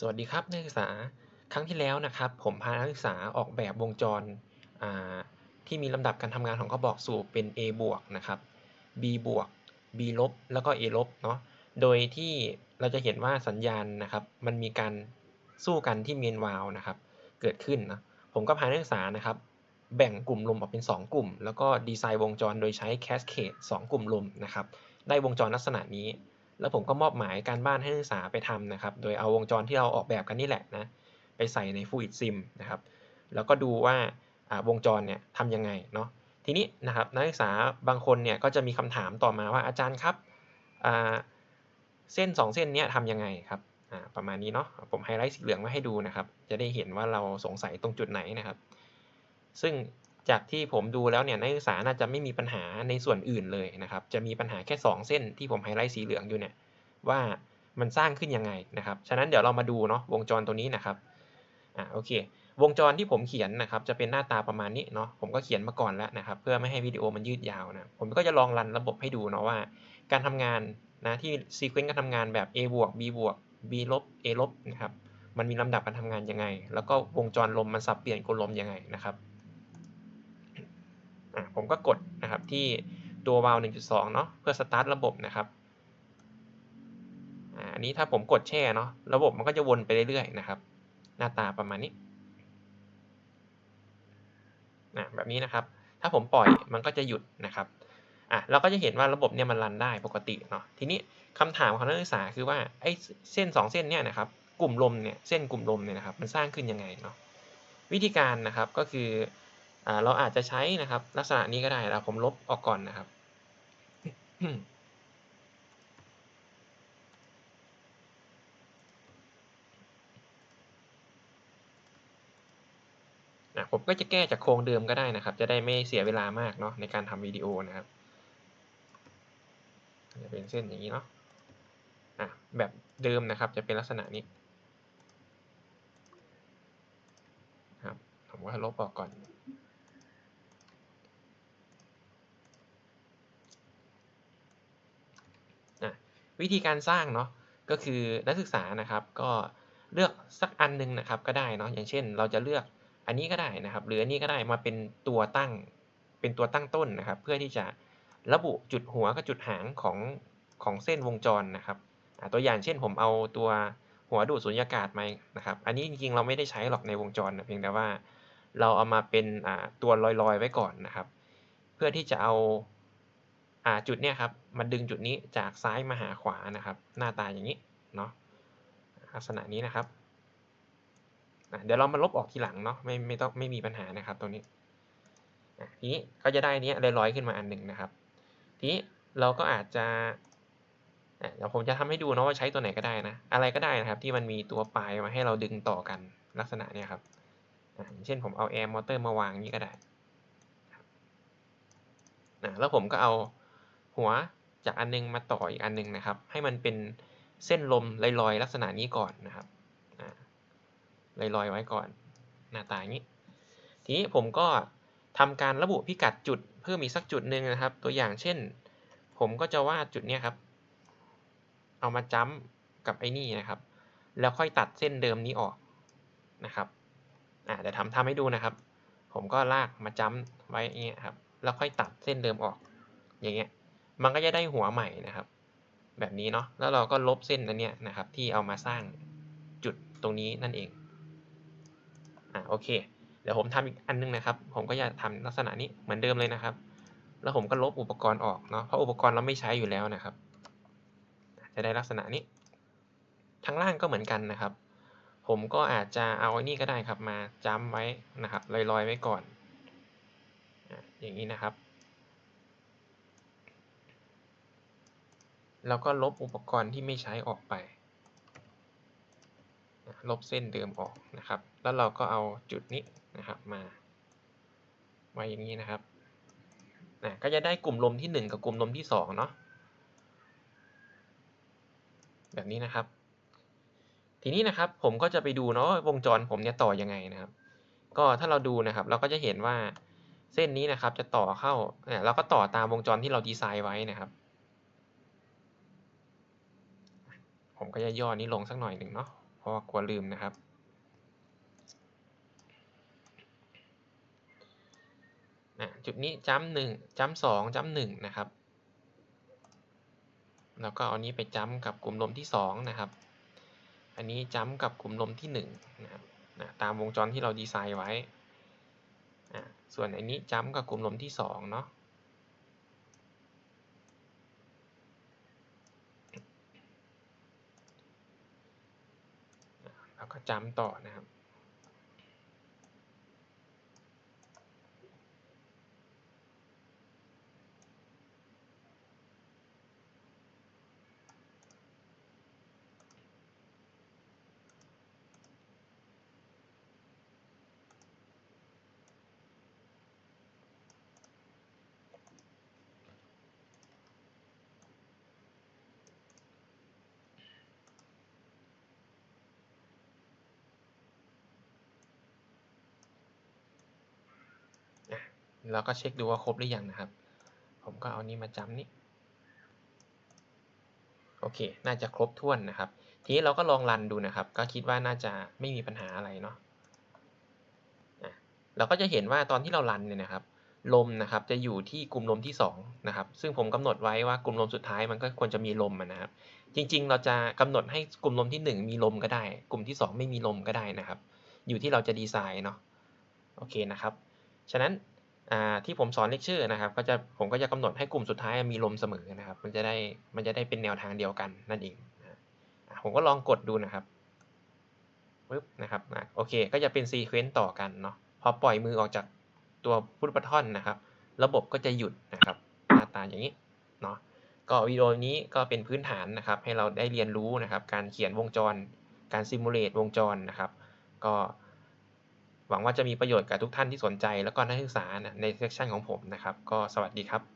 สวัสดีครับนักศึกษาครั้งที่แล้วนะครับ ผมพานักศึกษาออกแบบวงจรที่มีลำดับการทำงานของกระบอกสูบเป็น A บวกนะครับ B บวก B ลบแล้วก็ A ลบเนาะโดยที่เราจะเห็นว่าสัญญาณนะครับ มันมีการสู้กันที่เมนวาลนะครับ เกิดขึ้นนะผมก็พานักศึกษานะครับ แบ่งกลุ่มลมออกเป็น 2 กลุ่ม แล้วก็ดีไซน์วงจรโดยใช้แคสเคด2กลุ่มลมนะครับ ได้วงจรลักษณะนี้ แล้วผมก็มอบหมายการบ้านให้นักศึกษาไปทำนะครับ โดยเอาวงจรที่เราออกแบบกันนี่แหละนะ ไปใส่ใน Fluid Sim นะครับ แล้วก็ดูว่าวงจรเนี่ยทำยังไงเนาะ ทีนี้นะครับนักศึกษาบางคนเนี่ยก็จะมีคำถามต่อมาว่าอาจารย์ครับเส้น 2 เส้นนี้ทำยังไงครับประมาณนี้เนาะ ผมไฮไลท์สีเหลืองมาให้ดูนะครับ จะได้เห็นว่าเราสงสัยตรงจุดไหนนะครับ ซึ่ง จากที่ผมดูแล้วเนี่ยนักศึกษาน่าจะไม่มีปัญหาในส่วนอื่นเลยนะครับ จะมีปัญหาแค่ 2 เส้นที่ผมไฮไลท์สีเหลืองอยู่เนี่ยว่ามันสร้างขึ้นยังไงนะครับ ฉะนั้นเดี๋ยวเรามาดูเนาะวงจรตัวนี้นะครับ อ่าโอเค วงจรที่ผมเขียนนะครับ จะเป็นหน้าตาประมาณนี้เนาะ ผมก็เขียนมาก่อนแล้วนะครับ เพื่อไม่ให้วิดีโอมันยืดยาวนะ ผมก็จะลองรันระบบให้ดูเนาะว่า การทำงานนะที่ซีเควนต์การทำงานแบบ A บวก B บวก B ลบ A ลบนะครับ มันมีลำดับการทำงานยังไง แล้วก็วงจรลมมันสับเปลี่ยนกลลมยังไงนะครับ ผมก็กดนะครับที่ตัววาล์ว1.2 เนาะเพื่อสตาร์ทระบบนะครับอันนี้ถ้าผมกดแช่เนาะระบบมันก็จะวนไปเรื่อยๆนะครับ หน้าตาประมาณนี้นะแบบนี้นะครับ ถ้าผมปล่อยมันก็จะหยุดนะครับอะเราก็จะเห็นว่าระบบเนี่ยมันรันได้ปกติเนาะทีนี้คำถามของนักศึกษาคือว่าไอ้เส้น 2 เส้นเนี่ยนะครับกลุ่มลมเนี่ยเส้นกลุ่มลมเนี่ยนะครับมันสร้างขึ้นยังไงเนาะวิธีการนะครับก็คือ เราอาจจะใช้นะครับ ลักษณะนี้ก็ได้แล้วผมลบออกก่อนนะครับ นะผมก็จะแก้จากโครงเดิมก็ได้นะครับ จะได้ไม่เสียเวลามากเนาะในการทำวิดีโอนะครับจะเป็นเส้นอย่างนี้เนาะอะแบบเดิมนะครับจะเป็นลักษณะนี้ครับผมก็ลบออกก่อน วิธีการสร้างเนาะก็คือนักศึกษานะครับ ก็เลือกสักอันนึงนะครับก็ได้เนาะอย่างเช่น เราจะเลือกอันนี้ก็ได้นะครับ หรืออันนี้ก็ได้มาเป็นตัวตั้งเป็นตัวตั้งต้นนะครับ เพื่อที่จะระบุจุดหัวกับจุดหางของของเส้นวงจรนะครับตัวอย่างเช่นผมเอาตัวหัวดูดสุญญากาศมานะครับ อันนี้จริงๆเราไม่ได้ใช้หรอกในวงจรนะเพียงแต่ว่าเราเอามาเป็นตัวลอยๆไว้ก่อนนะครับ เพื่อที่จะเอาอ่า จุดเนี้ยครับมาดึงจุดนี้จากซ้ายมาหาขวานะครับ หน้าตาอย่างนี้เนาะลักษณะนี้นะครับเดี๋ยวเรามาลบออกทีหลังเนาะไม่ไม่ต้องไม่มีปัญหานะครับตรงนี้ทีนี้ก็จะได้นี้ลอยๆขึ้นมาอันหนึ่งนะครับ ทีนี้เราก็อาจจะเดี๋ยวผมจะทำให้ดูนะว่าใช้ตัวไหนก็ได้นะ อะไรก็ได้นะครับ ที่มันมีตัวปลายมาให้เราดึงต่อกันลักษณะเนี้ยครับอย่างเช่นผมเอาแอร์มอเตอร์มาวางนี้ก็ได้แล้วผมก็เอา หัวจากอันนึงมาต่ออีกอันนึงนะครับ ให้มันเป็นเส้นลมลอยๆ ลักษณะนี้ก่อนนะครับลอยๆไว้ก่อน หน้าตาอย่างนี้ ทีนี้ผมก็ทำการระบุพิกัดจุดเพิ่มอีกสักจุดหนึ่งนะครับ ตัวอย่างเช่น ผมก็จะวาดจุดนี้ครับ เอามาจ้ำกับไอ้นี่นะครับ แล้วค่อยตัดเส้นเดิมนี้ออกนะครับอ่าเดี๋ยวทำทำให้ดูนะครับ ผมก็ลากมาจ้ำไว้อย่างเงี้ยครับ แล้วค่อยตัดเส้นเดิมออกอย่างเงี้ย มันก็จะได้หัวใหม่นะครับ แบบนี้เนาะแล้วเราก็ลบเส้นอันเนี้ยนะครับ ที่เอามาสร้างจุดตรงนี้นั่นเองอ่าโอเค เดี๋ยวผมทำอีกอันนึงนะครับ ผมก็จะทำลักษณะนี้เหมือนเดิมเลยนะครับ แล้วผมก็ลบอุปกรณ์ออกเนาะเพราะอุปกรณ์เราไม่ใช้อยู่แล้วนะครับ จะได้ลักษณะนี้ทางล่างก็เหมือนกันนะครับ ผมก็อาจจะเอาไอ้นี่ก็ได้ครับมาจ้ำไว้นะครับลอยๆไว้ก่อนอย่างนี้นะครับ แล้วก็ลบอุปกรณ์ที่ไม่ใช้ออกไป ลบเส้นเดิมออกนะครับ แล้วเราก็เอาจุดนี้นะครับมา ไว้อย่างนี้นะครับนะก็จะได้กลุ่มลมที่ 1 กับกลุ่มลมที่ 2 เนาะแบบนี้นะครับ ทีนี้นะครับผมก็จะไปดูเนาะวงจรผมเนี่ยต่อยังไงนะครับ ก็ถ้าเราดูนะครับ เราก็จะเห็นว่าเส้นนี้นะครับจะต่อเข้าเนี่ยเราก็ต่อตามวงจรที่เราดีไซน์ไว้นะครับ ผมก็จะย่อนี้ลงสักหน่อยหนึ่งเนาะเพราะว่ากลัวลืมนะครับ จุดนี้จ้ำหนึ่งจ้ำสองจ้ำหนึ่งนะครับ แล้วก็เอานี้ไปจ้ำกับกลุ่มลมที่สองนะครับ อันนี้จ้ำกับกลุ่มลมที่หนึ่งนะครับนะตามวงจรที่เราดีไซน์ไว้ ส่วนอันนี้จ้ำกับกลุ่มลมที่สองเนาะ แล้ว ก็จ้ำต่อนะครับ แล้วก็เช็คดูว่าครบหรือยังนะครับ ผมก็เอานี้มาจำนี้โอเค น่าจะครบถ้วนนะครับ ทีนี้เราก็ลองรันดูนะครับ ก็คิดว่าน่าจะไม่มีปัญหาอะไรเนาะเราก็จะเห็นว่าตอนที่เรารันเนี่ยนะครับ ลมนะครับจะอยู่ที่กลุ่มลมที่2นะครับ ซึ่งผมกำหนดไว้ว่ากลุ่มลมสุดท้ายมันก็ควรจะมีลมนะครับ จริงๆ เราจะกำหนดให้กลุ่มลมที่ 1 มีลมก็ได้ กลุ่มที่ 2 ไม่มีลมก็ได้นะครับ อยู่ที่เราจะดีไซน์เนาะ โอเคนะครับ ฉะนั้น ที่ผมสอนเลคเชอร์นะครับก็จะผมก็จะกำหนดให้กลุ่มสุดท้ายมีลมเสมอนะครับ มันจะได้มันจะได้เป็นแนวทางเดียวกันนั่นเองผมก็ลองกดดูนะครับปึ๊บนะครับโอเค ก็จะเป็นซีเควนต์ต่อกันเนาะพอปล่อยมือออกจากตัวพุทบัทอนนะครับ ระบบก็จะหยุดนะครับหน้าตาอย่างนี้เนาะก็วิดีโอนี้ก็เป็นพื้นฐานนะครับ ให้เราได้เรียนรู้นะครับ การเขียนวงจร การซิมูเลตวงจรนะครับ ก็ หวังว่าจะมีประโยชน์กับทุกท่านที่สนใจ แล้วก็นักศึกษาในเซสชันของผมนะครับ ก็สวัสดีครับ